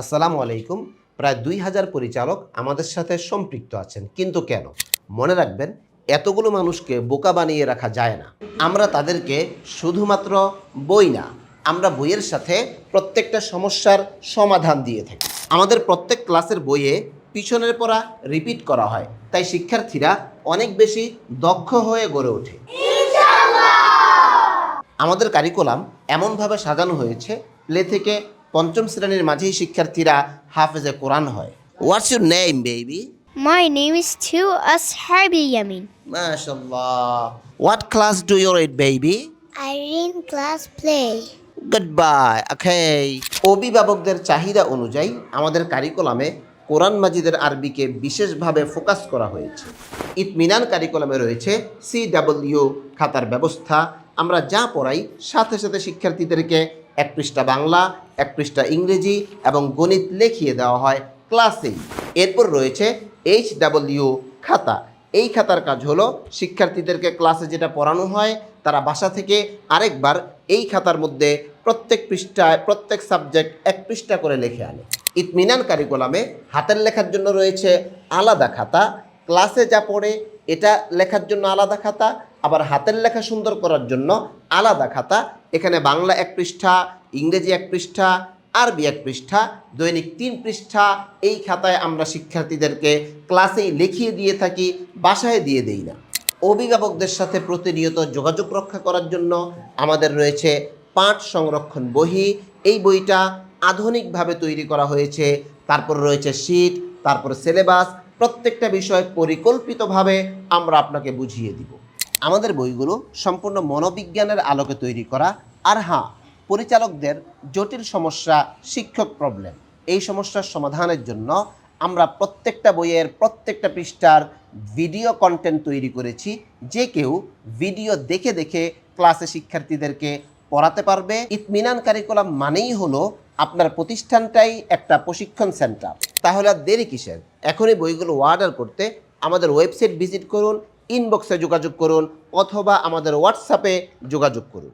আসসালামু আলাইকুম। প্রায় দুই হাজার পরিচালক আমাদের সাথে সম্পৃক্ত আছেন। কিন্তু কেন? মনে রাখবেন এতগুলো মানুষকে বোকা বানিয়ে রাখা যায় না। আমরা তাদেরকে শুধুমাত্র বই না আমরা বইয়ের সাথে প্রত্যেকটা সমস্যার সমাধান দিয়ে থাকি। আমাদের প্রত্যেক ক্লাসের বইয়ে পিছনের পড়া রিপিট করা হয়। তাই শিক্ষার্থীরা অনেক বেশি দক্ষ হয়ে গড়ে ওঠে। আমাদের কারিকুলাম এমনভাবে সাজানো হয়েছে প্লে থেকে পঞ্চম শ্রেণির মাঝেই শিক্ষার্থীরা হাফেজে কোরআন হয়। What's your name baby My name is Tu Ashabi Yamin. মাশাল্লাহ what class do you read baby I in class play. Good bye okay অভিভাবকদের চাহিদা অনুযায়ী আমাদের কারিকুলামে কোরআন মাজিদের আরবিকে বিশেষভাবে ফোকাস করা হয়েছে। ইতমিনান কারিকুলামে রয়েছে সি ডাব্লিউ খাতার ব্যবস্থা। আমরা যা পড়াই সাথে সাথে শিক্ষার্থীদেরকে এক পৃষ্ঠা বাংলা, এক পৃষ্ঠা ইংরেজি এবং গণিত লিখিয়ে দেওয়া হয় ক্লাসেই এরপর রয়েছে এইচ ডাব্লিউ খাতা। এই খাতার কাজ হলো, শিক্ষার্থীদেরকে ক্লাসে যেটা পড়ানো হয়, তারা বাসা থেকে আরেকবার এই খাতার মধ্যে প্রত্যেক পৃষ্ঠায় প্রত্যেক সাবজেক্ট এক পৃষ্ঠা করে লিখে আনে। ইতমিনান কারিকুলামে হাতের লেখার জন্য রয়েছে আলাদা খাতা। ক্লাসে যা পড়ে, এটা লেখার জন্য আলাদা খাতা, আবার হাতের লেখা সুন্দর করার জন্য আলাদা খাতা। এখানে বাংলা এক পৃষ্ঠা, ইংরেজি এক পৃষ্ঠা, আরবি এক পৃষ্ঠা, দৈনিক তিন পৃষ্ঠা, এই খাতায় আমরা শিক্ষার্থীদেরকে ক্লাসেই লিখিয়ে দিয়ে থাকি, বাসায় দিয়ে দেই না। অভিভাবকদের সাথে প্রতিনিয়ত যোগাযোগ রক্ষা করার জন্য আমাদের রয়েছে পাঠ সংরক্ষণ বহি। এই বইটা আধুনিকভাবে তৈরি করা হয়েছে, তারপর রয়েছে শীট, তারপর সিলেবাস, প্রত্যেকটা বিষয় পরিকল্পিতভাবে আমরা আপনাকে বুঝিয়ে দিব। আমাদের বইগুলো সম্পূর্ণ মনোবিজ্ঞানের আলোকে তৈরি করা। আর হ্যাঁ পরিচালকদের জটিল সমস্যা, শিক্ষক প্রবলেম এই সমস্যার সমাধানের জন্য আমরা প্রত্যেকটা বইয়ের প্রত্যেকটা পৃষ্ঠার ভিডিও কন্টেন্ট তৈরি করেছি। যে কেউ ভিডিও দেখে দেখে ক্লাসে শিক্ষার্থীদেরকে পড়াতে পারবে। ইতমিনান কারিকুলাম মানেই হলো আপনার প্রতিষ্ঠানটাই একটা প্রশিক্ষণ সেন্টার তাহলে আর দেরি কিসের? এখনই বইগুলো অর্ডার করতে আমাদের ওয়েবসাইট ভিজিট করুন। ইনবক্সে যোগাযোগ করুন অথবা আমাদের হোয়াটসঅ্যাপে যোগাযোগ করুন।